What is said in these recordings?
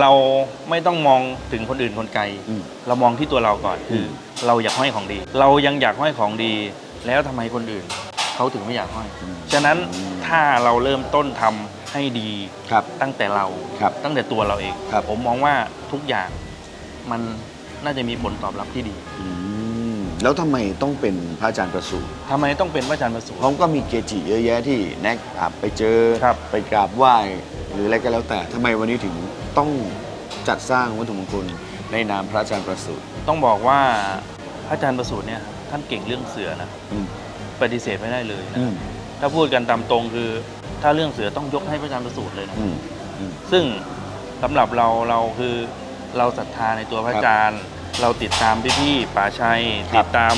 เราไม่ต้องมองถึงคนอื่นคนไกล อืม เรามองที่ตัวเราก่อนคืออมเราอยากห้อยของดี เรายังอยากห้อยของดี แล้วทำไมคนอื่นเขาถึงไม่อยากห้อย ฉะนั้นถ้าเราเริ่มต้นทำให้ดีครับ ตั้งแต่เราครับ ตั้งแต่ตัวเราเองครับ ผมมองว่าทุกอย่างมันน่าจะมีผลตอบรับที่ดีอืมแล้วทำไมต้องเป็นพระอาจารย์ประสูติทำไมต้องเป็นพระอาจารย์ประสูติเพราะก็มีเกจิเยอะแยะที่แน็กอะไปเจอ ครับ ไปกราบไหว้ หรืออะไรก็แล้วแต่ทำไมวันนี้ถึงต้องจัดสร้างวัตถุมงคลในนามพระอาจารย์ประสูติต้องบอกว่าพระอาจารย์ประสูติเนี่ยครับท่านเก่งเรื่องเสือนะอืมปฏิเสธไม่ได้เลยนะอืมถ้าพูดกันตามตรงคือ ถ้าเรื่องเสือต้องยกให้พระอาจารย์ประสูติเลยนะอืมอืม ซึ่งสำหรับเราเราคือเราศรัทธาในตัวพระอาจารย์ เราติดตามพี่พี่ๆป่าชัย ครัติบดตาม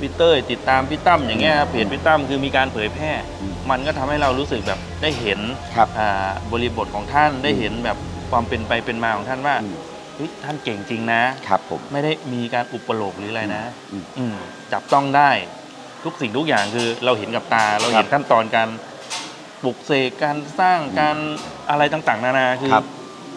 พี่เต้ยติดตามพี่ตั้มอย่างเงี้ยครับเพจพี่ตั้มคือมีการเผยแพร่ อืมมันก็ทำให้เรารู้สึกแบบได้เห็นครับอ่าบริบทของท่านได้เห็นแบบความเป็นไปเป็นมาของท่านว่าอืม เฮ้ยท่านเก่งจริงนะ ครับผม ไม่ได้มีการอุปโลกหรืออะไรนะอืมอืมจับต้องได้ทุกสิ่งทุกอย่างคือเราเห็นกับตา เราเห็นครับขั้นตอนการปลุกเสกการสร้างการอะไรต่างๆ นานาคือครับ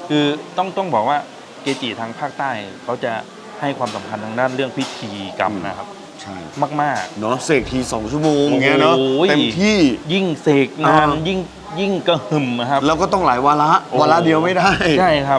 คือต้องต้องบอกว่าเกจิทางภาคใต้เขาจะให้ความสำคัญทางด้านเรื่องพิธีกรรมนะครับ ใช่ มาก เนาะเสกทีสองชั่วโมงอย่างเงี้ยเนาะโอ้ยเต็มที่ ๆ ยิ่งเสกนานอ่า ยิ่งยิ่งกระหึ่มอะครับ แล้วก็ต้องหลายวาระ โอ้ วาระเดียวไม่ได้ ใช่ครับ